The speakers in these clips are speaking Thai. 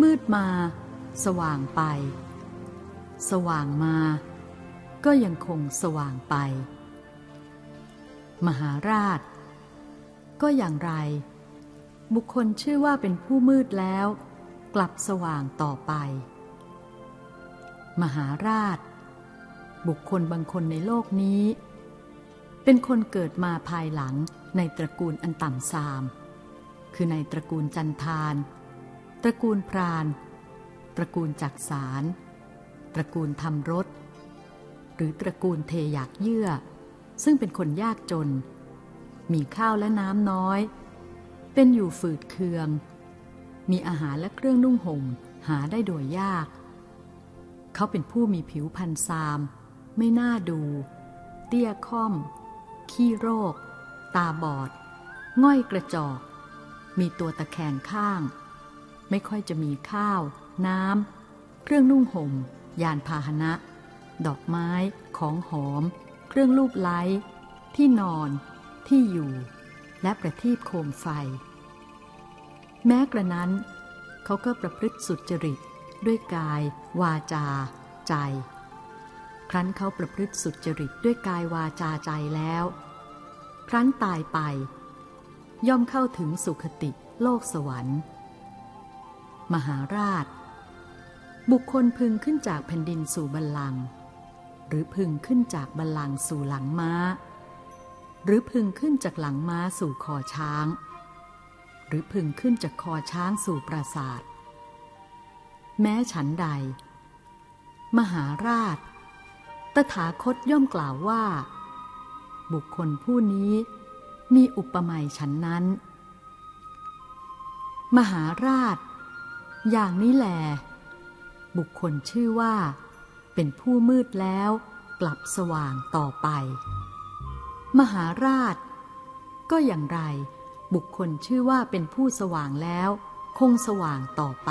มืดมา สว่างไป สว่างมา ก็ยังคงสว่างไป มหาราช ก็อย่างไร บุคคลชื่อว่าเป็นผู้มืดแล้ว กลับสว่างต่อไป มหาราช บุคคลบางคนในโลกนี้ เป็นคนเกิดมาภายหลังในตระกูลอันต่ำทราม คือในตระกูลจันทาน ตระกูลพราน ตระกูลจักสาร ตระกูลทำรถ หรือตระกูลเทอยากเยื่อ ซึ่งเป็นคนยากจน มีข้าวและน้ำน้อย เป็นอยู่ฝืดเคือง มีอาหารและเครื่องนุ่งห่มหาได้โดยยาก เขาเป็นผู้มีผิวพันซาม ไม่น่าดู เตี้ยค่อม ขี้โรค ตาบอด ง่อยกระจอก มีตัวตะแคงข้าง ไม่ค่อยจะมีข้าว น้ำ เครื่องนุ่งห่ม ยานพาหนะ ดอกไม้ ของหอม เครื่องลูบไล้ ที่นอน ที่อยู่ และประทีปโคมไฟ แม้กระนั้น เขาก็ประพฤติสุจริต ด้วยกาย วาจา ใจ ครั้นเขาประพฤติสุจริตด้วยกายวาจาใจแล้ว ครั้นตายไป ย่อมเข้าถึงสุขติโลกสวรรค์ มหาราช บุคคลพึงขึ้นจากแผ่นดินสู่บัลลังก์หรือพึงขึ้นจากบัลลังก์สู่หลังม้า หรือพึงขึ้นจากหลังม้าสู่คอช้าง หรือพึงขึ้นจากคอช้างสู่ปราสาท แม้ฉันใด มหาราช ตถาคตย่อมกล่าวว่า บุคคลผู้นี้มีอุปมาฉันนั้น มหาราช อย่างนี้แหลบุคคลชื่อว่า เป็นผู้มืดแล้วกลับสว่างต่อไป มหาราช ก็อย่างไร บุคคลชื่อว่าเป็นผู้สว่างแล้ว คงสว่างต่อไป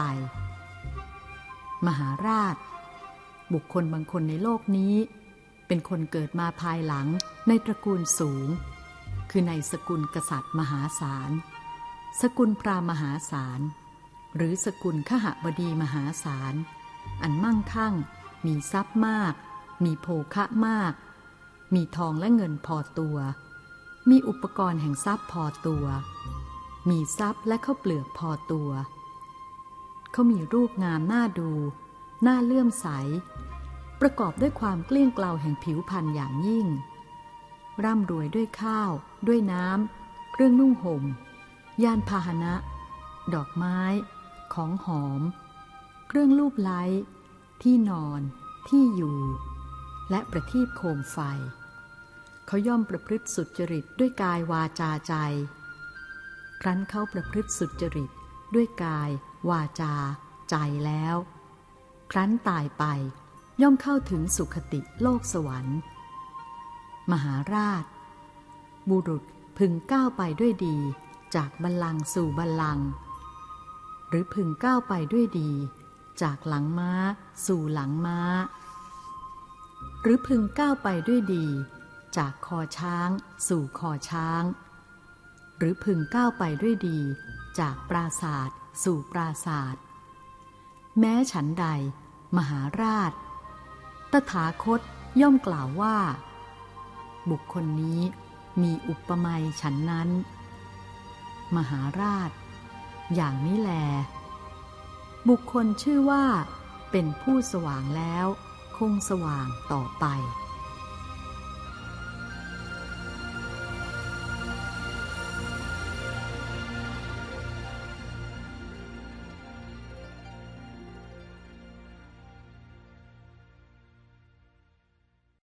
มหาราช บุคคลบางคนในโลกนี้ เป็นคนเกิดมาภายหลังในตระกูลสูง คือในสกุลกษัตริย์มหาศาล สกุลพราหมณ์มหาศาล หรือสกุลขหบดีมหาศาล อันมั่งคั่ง มีทรัพย์มาก มีโภคะมาก มีทองและเงินพอตัว มีอุปกรณ์แห่งทรัพย์พอตัว มีทรัพย์และข้าวเปลือกพอตัว เขามีรูปงามน่าดู น่าเลื่อมใส ประกอบด้วยความเกลี้ยงเกลาแห่งผิวพรรณอย่างยิ่ง ร่ำรวยด้วยข้าว ด้วยน้ำเครื่องนุ่งห่ม ยานพาหนะ ดอกไม้ ของหอม เครื่องลูบไล้ ที่นอน ที่อยู่ และประทีปโคมไฟ เขาย่อมประพฤติสุจริตด้วยกายวาจาใจ ครั้นเขาประพฤติสุจริตด้วยกาย วาจา ใจแล้ว ครั้นตายไปย่อมเข้าถึงสุขติโลกสวรรค์ มหาราช บุรุษพึงก้าวไปด้วยดีจากบัลลังก์สู่บัลลังก์ หรือพึงก้าวไปด้วยดี จากหลังม้า สู่หลังม้า หรือพึงก้าวไปด้วยดี จากคอช้าง สู่คอช้าง หรือพึงก้าวไปด้วยดี จากปราศาสตร์สู่ปราศาสตร์แม้ฉันใด มหาราช ตถาคตย่อมกล่าวว่า บุคคลนี้มีอุปมาฉันนั้น มหาราช อย่างนี้แล บุคคลชื่อว่า เป็นผู้สว่างแล้ว คงสว่างต่อไป